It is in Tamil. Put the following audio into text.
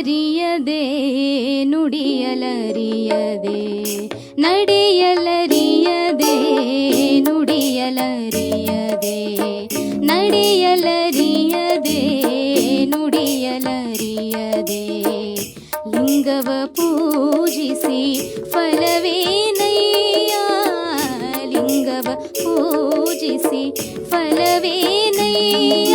நடியலறியதே நுடியலறியதே நடியலறியதே நுடியலறியதே நடியலறியதே நுடியலறியதே லிங்கவ பூஜிசி ಫಲವೇನಯ್ಯ ಲಿಂಗವ ಪೂಜಿಸಿ ಫಲವೇನಯ್ಯ